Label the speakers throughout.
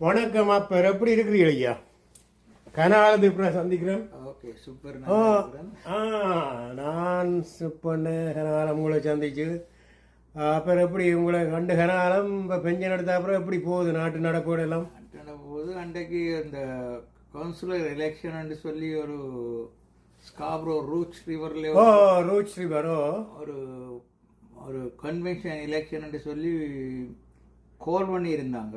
Speaker 1: வணக்கம் அப்பர் எப்படி இருக்கிறீர்கள் ஐயா? கனாலது இப்போ சந்திக்கிறேன்?
Speaker 2: Okay super.
Speaker 1: ஆ நான் சுப்பண்ண கனகாலம் உங்களை சந்திச்சு அப்புறம் எப்படி உங்களை கண்டு கனகாலம் இப்போ பெஞ்சன் எடுத்த அப்புறம் எப்படி போகுது நாட்டு நடக்கோடு எல்லாம்?
Speaker 2: போது அன்றைக்கு அந்த கவுன்சிலர் எலெக்ஷன் சொல்லி ஒரு ஸ்காப்ரோ ரூச் ரிவர்ல
Speaker 1: ஓ ரூட் ஸ்ரீபரோ
Speaker 2: ஒரு ஒரு கன்வென்ஷன் எலெக்ஷன் சொல்லி கோல் பண்ணி இருந்தாங்க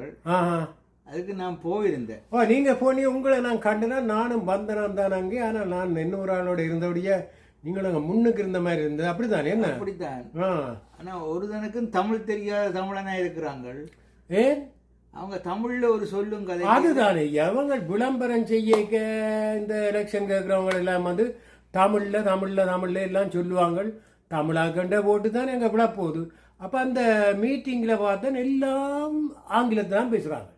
Speaker 2: அதுக்கு நான் போயிருந்தேன்.
Speaker 1: ஓ நீங்கள் போனீங்க உங்களை நான் கண்டுனா நானும் வந்தனான் தான் அங்கே. ஆனால் நான் இன்னொரு ஆளோட இருந்தபடியே நீங்கள் அங்கே முன்னுக்கு இருந்த மாதிரி இருந்தது. அப்படித்தானே என்ன?
Speaker 2: அப்படித்தான்.
Speaker 1: ஆ.
Speaker 2: ஆனா ஒருதனுக்கும் தமிழ் தெரியாத தமிழனா இருக்கிறாங்க
Speaker 1: ஏன்
Speaker 2: அவங்க தமிழ்ல ஒரு சொல்லும் கதை
Speaker 1: அதுதானே. எவங்க விளம்பரம் செய்ய இந்த எலெக்ஷன் கேட்குறவங்க எல்லாம் வந்து தமிழ்ல தமிழ்ல தமிழ்ல எல்லாம் சொல்லுவாங்க தமிழாக்கண்ட போட்டு தான் எங்க விழா போகுது அப்போ அந்த மீட்டிங்கில் பார்த்தா எல்லாம் ஆங்கிலத்தில் தான் பேசுகிறாங்க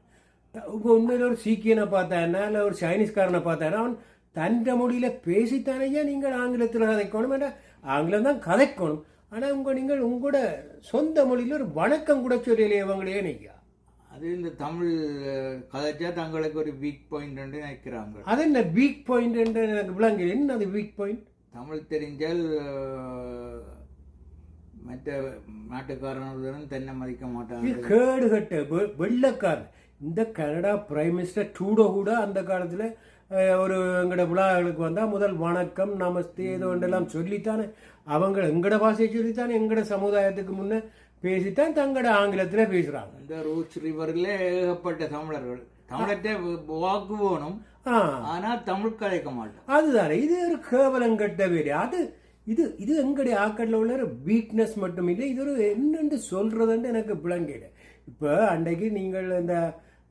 Speaker 1: இப்போ உண்மையில் ஒரு சீக்கியனை பார்த்தானா இல்லை ஒரு சைனீஸ்காரனை பார்த்தானா அவன் தன்ற மொழியில் பேசித்தானையா நீங்கள் ஆங்கிலத்தில் கதைக்கணும் ஏன்னா ஆங்கிலம் தான் கதைக்கணும். ஆனால் உங்க நீங்கள் உங்களோட சொந்த மொழியில் ஒரு வணக்கம் கூட சொல்லலையே இவங்களே நீங்க
Speaker 2: அது இந்த தமிழ் கதைச்சா தங்களுக்கு ஒரு வீக் பாயிண்ட் நினைக்கிறாங்க.
Speaker 1: அது என்ன வீக் பாயிண்ட் எனக்கு விளங்கு என்ன அது வீக் பாயிண்ட்
Speaker 2: தமிழ் தெரிஞ்சால் மற்ற நாட்டுக்காரனுடன் தென்னை மதிக்க மாட்டாங்க
Speaker 1: கேடு கட்ட வெள்ளைக்காரன். இந்த கனடா பிரைம் மினிஸ்டர் டூடோ கூட அந்த காலத்தில் ஒரு எங்கட விழாக்களுக்கு வந்தால் முதல் வணக்கம் நமஸ்தே ஏதோ ஒன்றெல்லாம் சொல்லித்தானே. அவங்க எங்கட பாஷையை சொல்லித்தானே எங்கட சமுதாயத்துக்கு முன்னே பேசித்தான் தங்கட ஆங்கிலத்தில் பேசுகிறாங்க
Speaker 2: இந்த ரூச் ரிவரில் ஏகப்பட்ட தமிழர்கள். தமிழத்தை வாக்கு வேணும்.
Speaker 1: ஆ.
Speaker 2: ஆனா தமிழ் கதைக்க மாட்டோம்
Speaker 1: அதுதானே இது ஒரு கேவலம் கட்ட வேறு அது இது இது எங்களுடைய ஆக்கடில் உள்ள ஒரு வீக்னஸ் மட்டும் இல்லை இது ஒரு என்னென்று சொல்றதுன்னு எனக்கு விளங்கிட. இப்போ அன்றைக்கு நீங்கள் இந்த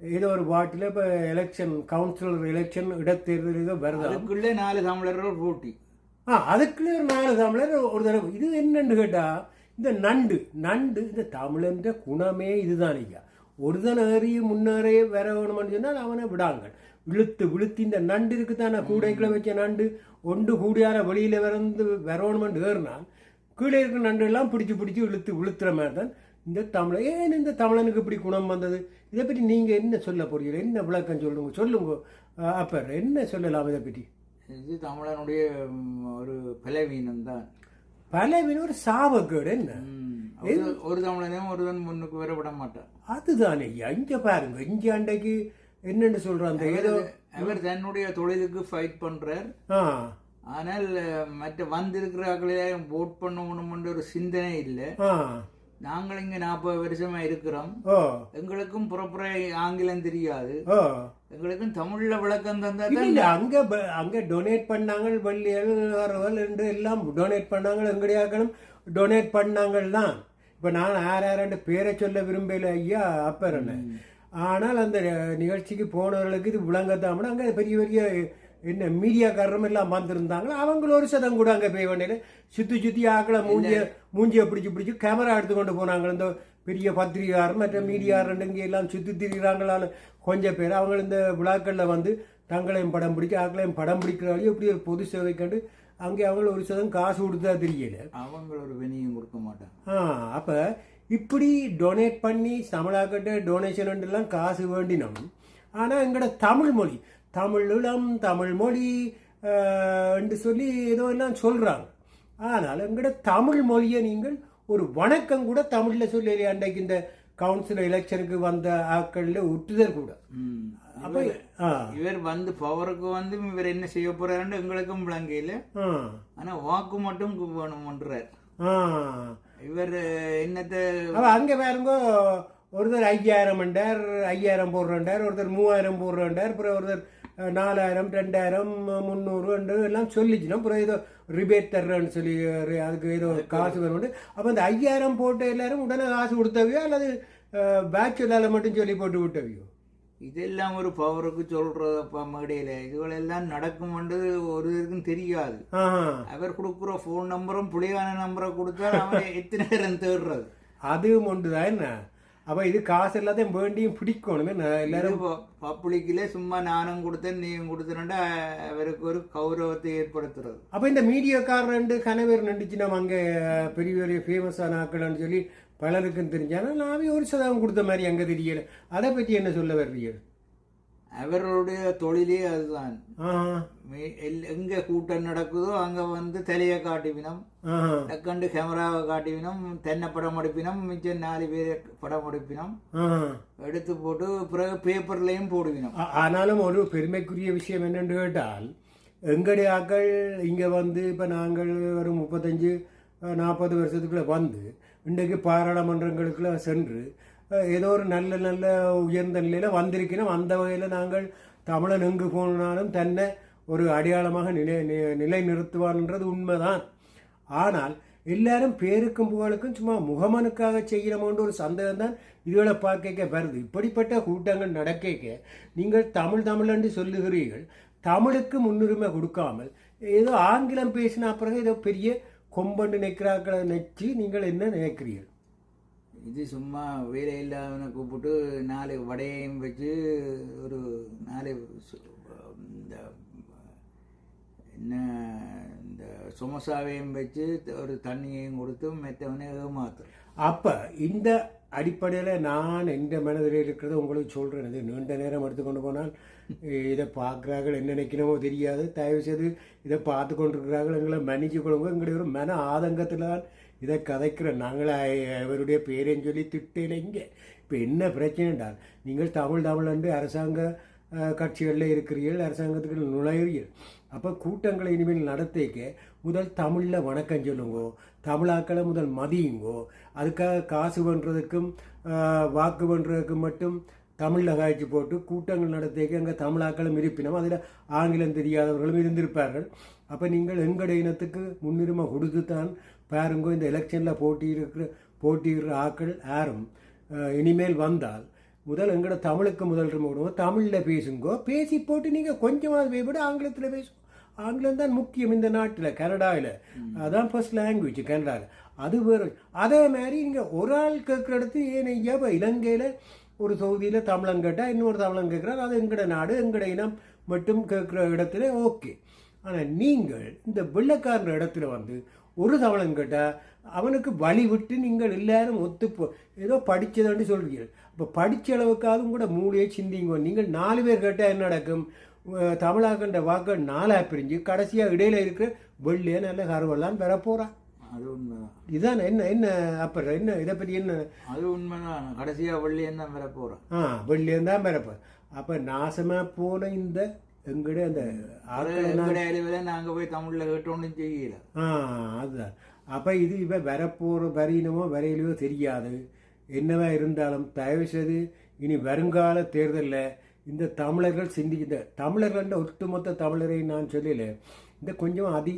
Speaker 1: ஏதோ ஒரு வாட்டில் இப்போ எலெக்ஷன் கவுன்சிலர் எலெக்ஷன் இடைத்தேர்தல் ஏதோ வருதா?
Speaker 2: அதுக்குள்ளே நாலு தமிழர்கள் போட்டி.
Speaker 1: ஆ அதுக்குள்ளே ஒரு நாலு தமிழர் ஒரு தடவை. இது என்னன்னு கேட்டா இந்த நண்டு நண்டு இந்த தமிழன்ற குணமே இதுதான் ஐயா. ஒரு தன ஏறி முன்னேறே வர வேணும்னு சொன்னால் அவனை விடாங்க. இழுத்து விழுத்து இந்த நண்டு இருக்கு தானே கூடைக்குள்ள வச்ச நண்டு. ஒன்று கூடியார வெளியில வந்து வரணுமென்று ஏறினால் கீழே இருக்கிற நண்டு எல்லாம் பிடிச்சி பிடிச்சி இழுத்து விழுத்துற மாதிரி தான் இந்த தமிழ ஏன் இந்த தமிழனுக்கு இப்படி குணம் வந்தது? இதை பற்றி நீங்க என்ன சொல்ல போறீங்க என்ன விளக்கம் சொல்லுங்க சொல்லுங்க. அப்பர் என்ன சொல்லலாம் இதை பற்றி?
Speaker 2: இது தமிழனுடைய ஒரு பலவீனம் தான்.
Speaker 1: பலவின ஒரு சாபக்கேடு என்ன?
Speaker 2: ஒரு- ஒரு தமிழனையும் ஒருவன் முன்னுக்கு வர விட மாட்டான்.
Speaker 1: அதுதானே ஐயா இங்க பாருங்க இங்க அன்றைக்கு என்னன்னு சொல்றான் அந்த ஏதோ
Speaker 2: அவர் தன்னுடைய தொழிலுக்கு ஃபைட் பண்றார். ஆனால் மற்ற வந்திருக்கிறார்களே ஓட் பண்ணணும்னு ஒரு சிந்தனை இல்லை. நாங்கள் இங்க நாற்பது வருஷமா இருக்கிறோம்.
Speaker 1: ஓ
Speaker 2: எங்களுக்கும் புறப்புற ஆங்கிலம் தெரியாது. எங்களுக்கும் தமிழ்ல விளக்கம் தந்தா
Speaker 1: அங்க அங்க டொனேட் பண்ணாங்க வள்ளியல் என்று எல்லாம் டொனேட் பண்ணாங்க எங்கடியாக்கணும் டொனேட் பண்ணாங்க தான். இப்ப நான் யார் யாராண்டு பேரை சொல்ல விரும்பல ஐயா அப்பர் என்ன ஆனால் அந்த நிகழ்ச்சிக்கு போனவர்களுக்கு இது விளங்கத்தாமனா அங்க பெரிய பெரிய என்ன மீடியாக்காரரும் எல்லாம் வந்திருந்தாங்களோ? அவங்க ஒரு சதம் கூட அங்க போய் வேண்டியது சுத்தி சுத்தி ஆக்களை மூஞ்சிய மூஞ்சிய பிடிச்சு பிடிச்சு கேமரா எடுத்துக்கொண்டு போனாங்க. இந்த பெரிய பத்திரிகாரர் மற்ற மீடியாரண்டு இங்கே எல்லாம் சுத்தி திரிகிறாங்களான்னு கொஞ்சம் பேர். அவங்க இந்த விழாக்களில் வந்து தங்களையும் படம் பிடிச்சி ஆக்களையும் படம் பிடிக்கிறாங்களோ இப்படி ஒரு பொது சேவை கண்டு அங்கே அவங்க ஒரு சதம் காசு கொடுத்தா தெரியல.
Speaker 2: அவங்க ஒரு வெனியும் கொடுக்க மாட்டாங்க.
Speaker 1: ஆ அப்போ இப்படி டொனேட் பண்ணி தமிழாக்கிட்ட டொனேஷன் எல்லாம் காசு வேண்டினோம். ஆனால் எங்களோட தமிழ் மொழி தமிழ் இளம் தமிழ் மொழி என்று சொல்லி ஏதோ எல்லாம் சொல்கிறாங்க ஆனால் எங்களோட தமிழ் மொழியை நீங்கள் ஒரு வணக்கம் கூட தமிழில் சொல்லலையே அன்றைக்கு இந்த கவுன்சில் எலெக்ஷனுக்கு வந்த ஆட்களில் உற்றுதல் கூட. அப்போ
Speaker 2: இவர் வந்து பவருக்கு வந்து இவர் என்ன செய்ய போறாருன்னு எங்களுக்கும் விளங்கையில
Speaker 1: ஆ.
Speaker 2: ஆனா வாக்கு மட்டும் வேணும்ன்றார் இவர் என்னத்தை
Speaker 1: அங்க பாருங்க ஒருத்தர் ஐயாயிரம் ரெண்டார் ஐயாயிரம் போடுறாண்டார் ஒருத்தர் மூவாயிரம் போடுறாண்டார் அப்புறம் ஒருத்தர் நாலாயிரம் ரெண்டாயிரம் முந்நூறு ரெண்டு எல்லாம் சொல்லிச்சுனா அப்புறம் ஏதோ ரிபேட் தர்றேன்னு சொல்லி அதுக்கு ஏதோ காசு வேணும் அப்போ அந்த ஐயாயிரம் போட்ட எல்லாரும் உடனே காசு கொடுத்தவையோ அல்லது பேட்ச் இல்லாத மட்டும் சொல்லி போட்டு விட்டவையோ?
Speaker 2: இதெல்லாம் ஒரு பவருக்கு சொல்றதப்பா மேடையில. இதுகளெல்லாம் நடக்கும்ன்றது ஒரு இதுக்கும் தெரியாது. அவர் கொடுக்குற ஃபோன் நம்பரும் புலியான நம்பரை கொடுத்தா அவன் எத்தனை நேரம் தேடுறது?
Speaker 1: அதுவும் ஒன்றுதான் என்ன? அப்போ இது காசு எல்லாத்தையும் வேண்டியும் பிடிக்கணும் எல்லாரும்
Speaker 2: பப்ளிக்கிலே சும்மா நானும் கொடுத்தேன் நீயும் கொடுத்தேன்டா அவருக்கு ஒரு கௌரவத்தை ஏற்படுத்துறது
Speaker 1: அப்போ இந்த மீடியாக்காரர் ரெண்டு கனவேர் நடிச்சு நம்ம அங்கே பெரிய பெரிய ஃபேமஸான ஆக்கள்னு சொல்லி பலருக்கும் தெரிஞ்சாலும் நாவே ஒரு சதவீதம் கொடுத்த மாதிரி அங்கே தெரியல அதை பற்றி என்ன சொல்ல வர்றீங்க
Speaker 2: அவர்களுடைய தொழிலே அதுதான். எங்க கூட்டம் நடக்குதோ அங்க வந்து தலையை காட்டுவினம் டக்கண்டு கேமராவை காட்டுவினம் தென்னை படம் எடுப்பினம் மிச்சம் நாலு பேர் படம் எடுப்பினம். எடுத்து போட்டு பிறகு பேப்பர்லயும் போடுவினம்.
Speaker 1: ஆனாலும் ஒரு பெருமைக்குரிய விஷயம் என்னென்று கேட்டால் எங்களுடைய ஆக்கள் இங்கே வந்து இப்போ நாங்கள் ஒரு முப்பத்தஞ்சு நாற்பது வருஷத்துக்குள்ள வந்து இன்றைக்கு பாராளுமன்றங்களுக்குள்ள சென்று ஏதோ ஒரு நல்ல நல்ல உயர்ந்த நிலையில் வந்திருக்கணும். அந்த வகையில் நாங்கள் தமிழன் எங்கு போனாலும் தன்னை ஒரு அடையாளமாக நிலை நி- நிலைநிறுத்துவான்ன்றது உண்மைதான். ஆனால் எல்லாரும் பேருக்கும் புகழுக்கும் சும்மா முகமனுக்காக செய்கிறோமோன்ற ஒரு சந்தேகம் தான் இதுகளை பார்க்க வருது. இப்படிப்பட்ட கூட்டங்கள் நடக்க நீங்கள் தமிழ் தமிழ் என்று சொல்லுகிறீர்கள். தமிழுக்கு முன்னுரிமை கொடுக்காமல் ஏதோ ஆங்கிலம் பேசின பிறகு ஏதோ பெரிய கொம்பண்டு நிற்கிறாக்களை நினைச்சு நீங்கள் என்ன நினைக்கிறீர்கள்?
Speaker 2: இது சும்மா வேலை இல்லாதவனை கூப்பிட்டு நாலு வடையையும் வச்சு ஒரு நாலு இந்த என்ன இந்த சுமசாவையும் வச்சு ஒரு தண்ணியையும் கொடுத்து மெத்தவனே ஏமாத்தும்
Speaker 1: அப்போ இந்த அடிப்படையில் நான் எந்த மனதில் இருக்கிறத உங்களுக்கு சொல்கிறேன் இது நீண்ட நேரம் எடுத்துக்கொண்டு போனால் இதை பார்க்குறார்கள் என்ன நினைக்கணுமோ தெரியாது. தயவு செய்து இதை பார்த்து கொண்டிருக்கிறார்கள் எங்களை மன்னிச்சு கொடுங்க எங்களுடைய ஒரு மன ஆதங்கத்தில் தான் இதை கதைக்கிறோம் நாங்களே அவருடைய பேரையும் சொல்லி திட்டையில் இங்கே இப்போ என்ன பிரச்சனை என்றால் நீங்கள் தமிழ் தமிழ் என்று அரசாங்க கட்சிகளில் இருக்கிறீர்கள் அரசாங்கத்துக்கு நுழைவீர்கள் அப்போ கூட்டங்களை இனிமேல் நடத்திக்க முதல் தமிழில் வணக்கம் சொல்லுங்கோ தமிழாக்களை முதல் மதியுங்கோ அதுக்காக காசு பண்ணுறதுக்கும் வாக்கு பண்ணுறதுக்கும் மட்டும் தமிழில் காய்ச்சி போட்டு கூட்டங்கள் நடத்திக்க அங்கே தமிழாக்களும் இருப்பினோம் அதில் ஆங்கிலம் தெரியாதவர்களும் இருந்திருப்பார்கள். அப்போ நீங்கள் எங்கட இனத்துக்கு முன்னுரிமை கொடுத்து தான் பாருங்கோ இந்த எலெக்ஷனில் போட்டியிருக்கிற போட்டியிடுற ஆக்கள் யாரும் இனிமேல் வந்தால் முதல் எங்களோட தமிழுக்கு முதல் விடுவோம் தமிழில் பேசுங்கோ. பேசி போட்டு நீங்கள் கொஞ்சமாவது பேசிவிட ஆங்கிலத்தில் பேசுங்க. ஆங்கிலம் தான் முக்கியம் இந்த நாட்டில் கனடாவில் அதான் ஃபர்ஸ்ட் லாங்குவேஜ் கனடாவில் அது வேறு அதே மாதிரி நீங்கள் ஒரு ஆள் கேட்குற இடத்து ஏன் இப்போ இலங்கையில் ஒரு தொகுதியில் தமிழன் கேட்டால் இன்னொரு தமிழன் கேட்குறாரு அது எங்கட நாடு எங்கட இனம் மட்டும் கேட்குற இடத்துல ஓகே. ஆனால் நீங்கள் இந்த வெள்ளக்காரன் இடத்துல வந்து ஒரு தமிழன் கேட்டால் அவனுக்கு வழி விட்டு நீங்கள் எல்லாரும் ஒத்து ஏதோ படித்ததுன்னு சொல்றீங்க இப்போ படித்த அளவுக்காவது கூட மூளையை சிந்திங்க நீங்கள் நாலு பேர் கேட்டால் என்ன நடக்கும்? தமிழாக்கண்ட வாக்கள் நாலாக பிரிஞ்சு கடைசியாக இடையில இருக்கிற வெள்ளைய நல்ல கருவெல்லாம் பெற போகிறான்
Speaker 2: அது உண்மைதான்
Speaker 1: இதான் என்ன என்ன அப்புறம் என்ன? இதை பற்றி என்ன?
Speaker 2: அது உண்மைதான் கடைசியா வெள்ளியம் தான் வர போறோம்
Speaker 1: ஆ வெள்ளையம் தான் பிறப்பு அப்போ நாசமாக போன இந்த எங்கட அந்த ஆட்களை
Speaker 2: எங்களுடைய அறிவில நாங்க போய் தமிழ்ல கேட்டோன்னு செய்யல.
Speaker 1: ஆ அதுதான் அப்போ இது இவ வரப்போகிற வரையினமோ வரையிலையோ தெரியாது. என்னவா இருந்தாலும் தயவு செய்து இனி வருங்கால தேர்தலில் இந்த தமிழர்கள் சிந்திக்கிற தமிழர்கள்ன்ற ஒட்டுமொத்த தமிழரை நான் சொல்லல. இந்த கொஞ்சம் அதி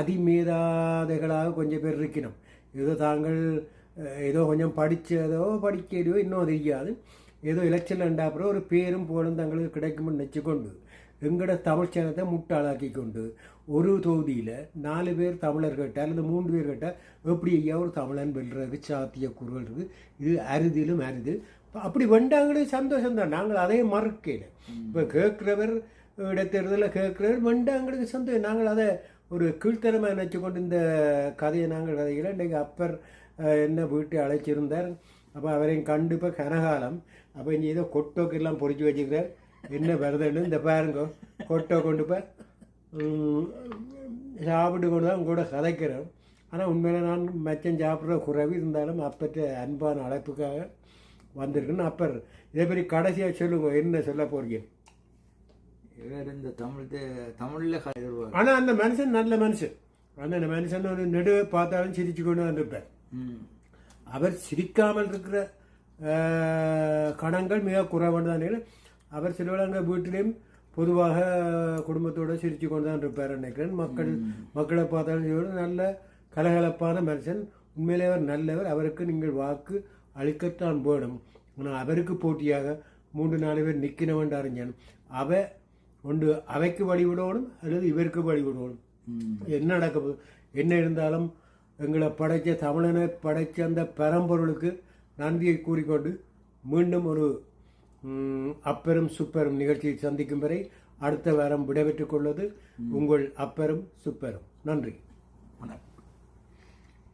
Speaker 1: அதிமேதாதைகளாக கொஞ்சம் பேர் இருக்கணும். ஏதோ தாங்கள் ஏதோ கொஞ்சம் படித்ததோ படிக்கலையோ இன்னும் தெரியாது. ஏதோ எலெக்ஷன் அப்புறம் ஒரு பேரும் புகழும் தங்களுக்கு கிடைக்கும்னு நினச்சிக்கொண்டு எங்கட தமிழ் சேனத்தை முட்டாளாக்கி கொண்டு ஒரு தொகுதியில் நாலு பேர் தமிழர் கேட்டால் அல்லது மூன்று பேர் கேட்டால் எப்படி ஐயா ஒரு தமிழன் வெல்றதுக்கு சாத்திய குரல் இருக்குது இது அரிதிலும் அரிது அப்படி வெண்டாங்களே சந்தோஷம் தான் நாங்கள் அதே மறுக்கையில் இப்போ கேட்குறவர் இடத்தேர்தலில் கேட்குறவர் வெண்டாங்களுக்கு சந்தோஷம். நாங்கள் அதை ஒரு கீழ்த்தரமாக நினச்சி கொண்டு இந்த கதையை நாங்கள் கதைகளை இன்றைக்கு அப்பர் என்ன வீட்டு அழைச்சிருந்தார். அப்போ அவரையும் கண்டு இப்போ கனகாலம். அப்போ இங்கே ஏதோ கொட்டோக்கெல்லாம் பொறிச்சு வச்சுக்கிறார். என்ன வருதுன்னு இந்த பாருங்க கொட்டோ கொண்டு போய் சாப்பிட்டு கொண்டு தான் கூட கதைக்கிறோம் ஆனால் உண்மையில நான் மச்சம் சாப்பிட்ற குறைவு இருந்தாலும் அப்பற்ற அன்பான அழைப்புக்காக வந்திருக்குன்னு அப்பர். இதே மாதிரி கடைசியாக சொல்லுங்க என்ன சொல்ல போறீங்க?
Speaker 2: இவர் இந்த தமிழ் தமிழ்ல
Speaker 1: ஆனால் அந்த மனுஷன் நல்ல மனுஷன். அந்த மனுஷன் ஒரு நெடுவை பார்த்தாலும் சிரிச்சு கொண்டு வந்திருப்பார். அவர் சிரிக்காமல் இருக்கிற கணங்கள் மிக குறைவான தான் அவர் சிலவங்க வீட்டிலையும் பொதுவாக குடும்பத்தோட சிரிச்சு கொண்டு தான் இருப்பார் நினைக்கிறேன். மக்கள் மக்களை பார்த்தாலும் நல்ல கலகலப்பான மனுஷன். உண்மையிலே அவர் நல்லவர். அவருக்கு நீங்கள் வாக்கு அளிக்கத்தான் வேணும். ஆனால் அவருக்கு போட்டியாக மூன்று நாலு பேர் நிற்கணவன் அறிஞன். அவ ஒன்று அவைக்கு வழிவிடணும் அல்லது இவருக்கு வழிவிடணும். என்ன நடக்க போகுது? என்ன இருந்தாலும் எங்களை படைச்ச தமிழனை படைச்ச அந்த பரம்பொருளுக்கு நன்றியை கூறிக்கொண்டு மீண்டும் ஒரு அப்பெரும் சுப்பெரும் நிகழ்ச்சியை சந்திக்கும் வரை அடுத்த வாரம் விடைபெற்றுக் கொள்வது உங்கள் அப்பெரும் சுப்பெரும். நன்றி.
Speaker 2: வணக்கம்.